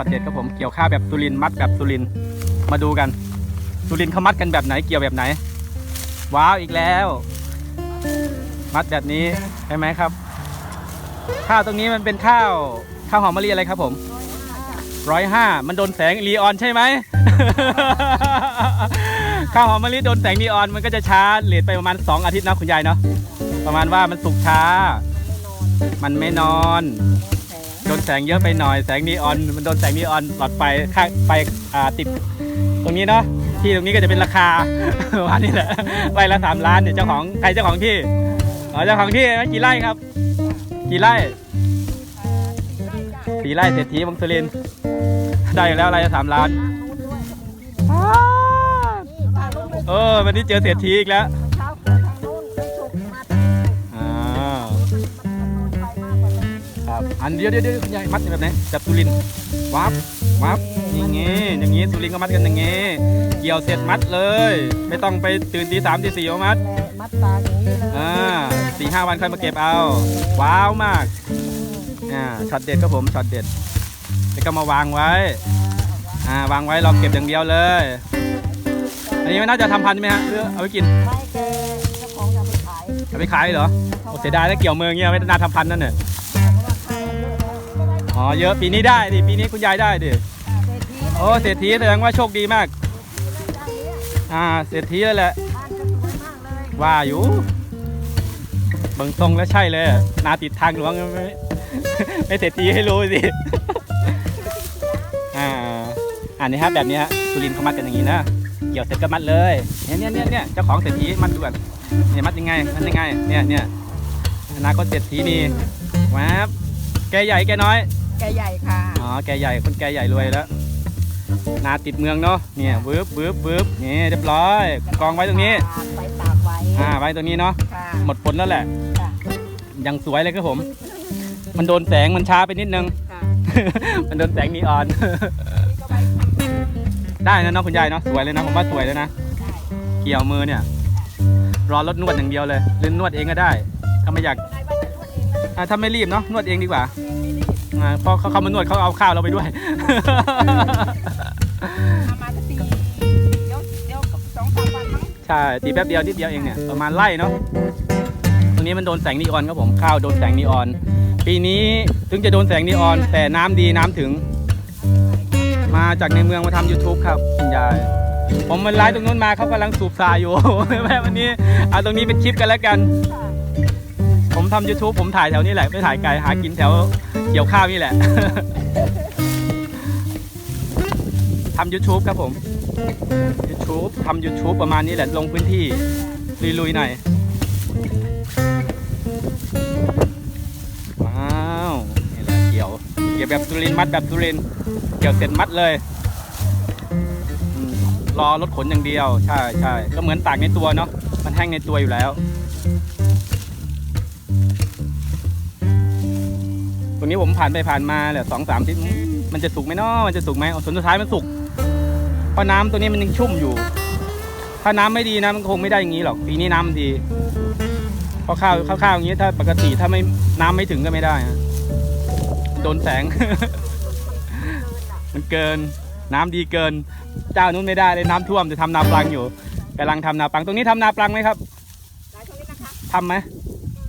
ช็อตเด็ดครับผมเกี่ยวข้าวแบบสุรินมัดแบบสุรินมาดูกัน สุรินเขามัดกันแบบไหนเกี่ยวแบบไหน ว้าวอีกแล้ว มัดแบบนี้ใช่ไหมครับ ข้าวตรงนี้มันเป็นข้าวข้าวหอมมะลิอะไรครับผมร้อยห้ามันโดนแสงลีออนใช่ไหมข้าวหอมมะลิโดนแสงนีออนมันก็จะช้าเลทไปประมาณ 2 อาทิตย์นะคุณยายเนาะประมาณว่ามันสุกช้า มันไม่นอนโดนแสงเยอะไปหน่อยแสงนีออนมันโดนแสงนีออนหลอดไฟข้างไฟอ่าติด ตรงนี้เนาะที่ตรงนี้ก็จะเป็นราคาว่านี่แหละไร่ละสามล้านเนี่ยเจ้าของใครเจ้าของที่อ๋อเจ้าของที่กี่ไร่ครับ กี่ไร่สี่ไร่เศรษฐีบางสุรินทร์ได้อยู่แล้วไร่ละสามล้านเออวันนี้เจอเศรษฐีอีกแล้ว อันเดียวเดียวเดียวคุณยายมัดแบบไหนแบบสุรินทร์วับวับอย่างงี้อย่างงี้สุรินทร์ก็มัดกันอย่างงี้เกี่ยวเสร็จมัดเลย ไม่ต้องไปตื่นตีสามตีสี่มามัดมัดตาอย่างนี้เลยอ่าสี่ห้าวันค่อยมาเก็บเอา ว้าวมากอ่าช็อตเด็ดครับผมช็อตเด็ดแล้วก็มาวางไว้อ่าวางไว้รอเก็บอย่างเดียวเลย อันนี้ไม่น่าจะทำพันธุ์ไหมฮะหรือเอาไปกินไม่แกเจ้าของจะไปขายเอาไปขายเหรอโอ้เสียดายแล้วเกี่ยวมือเงี้ยไม่น่าทำพันธุ์นั่นเนี่ย อะอ๋อเยอะปีนี้ได้ดิปีนี้คุณยายได้ดิเศรษฐีโอ้เศรษฐีแสดงว่าโชคดีมากจังเนี้ยอ่าเศรษฐีแล้วแหละบ้านจะสวยมากเลยว่าอยู่เบิ่งทรงแล้วใช่เลยอะนาติดทางหลวงไม่ไม่เศรษฐีให้รู้สิอ่าอันนี้ฮะแบบนี้ฮะสุรินทร์เขามัดกันอย่างนี้นะเกี่ยวเสร็จก็มัดเลยเนี่ยเนี่ยเนี่ยเนี่ยเจ้าของเศรษฐีมัดด่วนเนี่ยมัดยังไงมัดยังไงเนี่ยเนี่ยอนาคตเศรษฐีนี่แวบแกใหญ่แกน้อย แกใหญ่ค่ะ อ๋อ แกใหญ่ คนแกใหญ่รวยแล้ว นาติดเมืองเนาะ เนี่ยวืบวืบวืบนี่เรียบร้อย กองไว้ตรงนี้ ไปตากไว้ อ่า ไว้ตรงนี้เนาะ ค่ะหมดผลแล้วแหละค่ะยังสวยเลยครับผม มันโดนแสงมันช้าไปนิดนึง ค่ะมันโดนแสงนีออนได้นะเนาะคุณยายเนาะ สวยเลยนะผมว่าสวยเลยนะ เกี่ยวมือเนี่ย รอรถนวดอย่างเดียวเลยหรือนวดเองก็ได้ ถ้าไม่อยากอ่าถ้าไม่รีบเนาะ นวดเองดีกว่าอ่าเพราะเขาเขามานวดเขาเอาข้าวเราไปด้วยทำมาสักทีเดี๋ยวเดี๋ยวกับสองสามวันมั้งใช่ตีแป๊บเดียวนิดเดียวเองเนี่ยประมาณไล่เนาะตรงนี้มันโดนแสงนีออนครับผมข้าวโดนแสงนีออน ปีนี้ถึงจะโดนแสงนีออน แต่น้ำดีน้ำถึง มาจากในเมืองมาทำ YouTube ครับคุณยาย ผมมันไลฟ์ตรงนู้นมาเขากำลังสูบทรายอยู่ แม่วันนี้เอาตรงนี้เป็นคลิปกันแล้วกันผม ทำ YouTube ผมถ่ายแถวนี้แหละ ไม่ถ่ายไกลหากินแถวเกี่ยวข้าวนี่แหละ ทำ YouTube ครับผม YouTube ทำ YouTube ประมาณนี้แหละ ลงพื้นที่ ลุยๆหน่อย ว้าวนี่แหละเกี่ยว เกี่ยวแบบสุรินมัดแบบสุริน เกี่ยวเสร็จมัดเลยรอรถขนอย่างเดียว ใช่ใช่ก็เหมือนตากในตัวเนาะมันแห้งในตัวอยู่แล้ว นี้ผมผ่านไปผ่านมาแหละสองสามทิศมันจะสุกไหมเนาะมันจะสุกไหมเอาส่วนสุดท้ายมันสุกเพราะน้ำตัวนี้มันยังชุ่มอยู่ ถ้าน้ำไม่ดีนะมันคงไม่ได้อย่างนี้หรอกปีนี้น้ำดีเพราะข้าวข้าวข้าวอย่างนี้ถ้าปกติถ้าไม่น้ำไม่ถึงก็ไม่ได้ฮะโดนแสง มันเกิน น้ำดีเกิน เจ้านู้นไม่ได้เลยน้ำท่วมจะทำนาปลังอยู่กำลังทำนาปลังตรงนี้ทำนาปลังไหมครับหลายตรงนี้นะคะทำไหมท